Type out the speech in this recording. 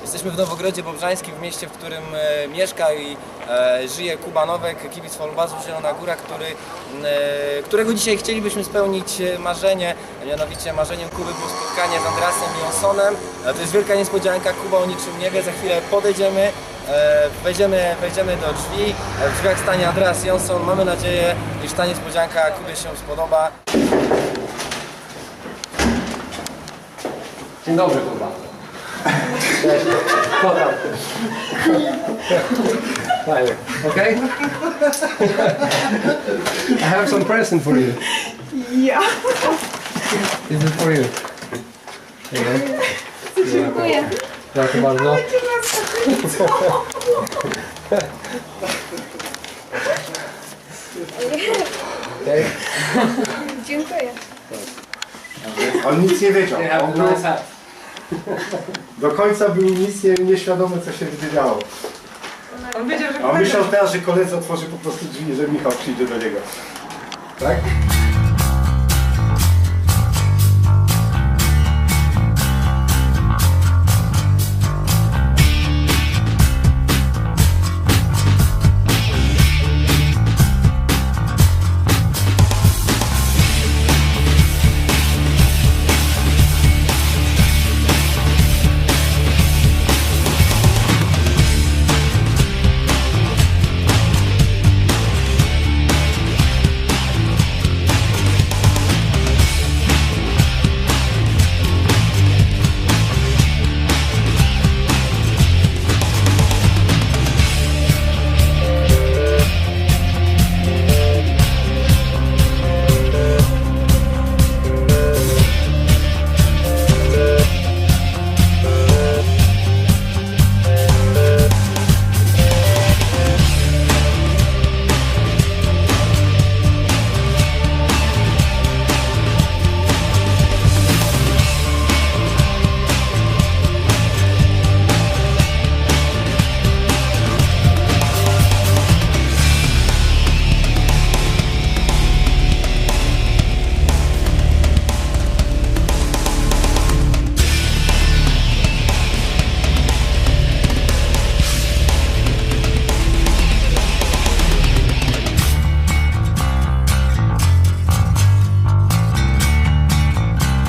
Jesteśmy w Nowogrodzie Bobrzańskim, w mieście, w którym e, mieszka i e, żyje Kuba Nowek, kibic Folbazu Zielona Góra, który, e, którego dzisiaj chcielibyśmy spełnić marzenie. Mianowicie marzeniem Kuby było spotkanie z Andrasem Jonsonem. To jest wielka niespodzianka, Kuba o niczym nie wie, za chwilę podejdziemy, wejdziemy, wejdziemy do drzwi, w drzwiach stanie Andreas Jonsson. Mamy nadzieję, iż ta niespodzianka Kubie się spodoba. Dzień dobry, Kuba. Okay? I have some present for you. Yeah. This is for you. Here you go. Dziękuję. Proszę bardzo. Okay. Dziękuję. On nic nie wiedział. You have On a był, nice hat. Do końca był nic nie, nieświadomy, co się będzie działo. On wiedział, że A myślał teraz, że koledzy otworzy po prostu drzwi, że Michał przyjdzie do niego. Tak?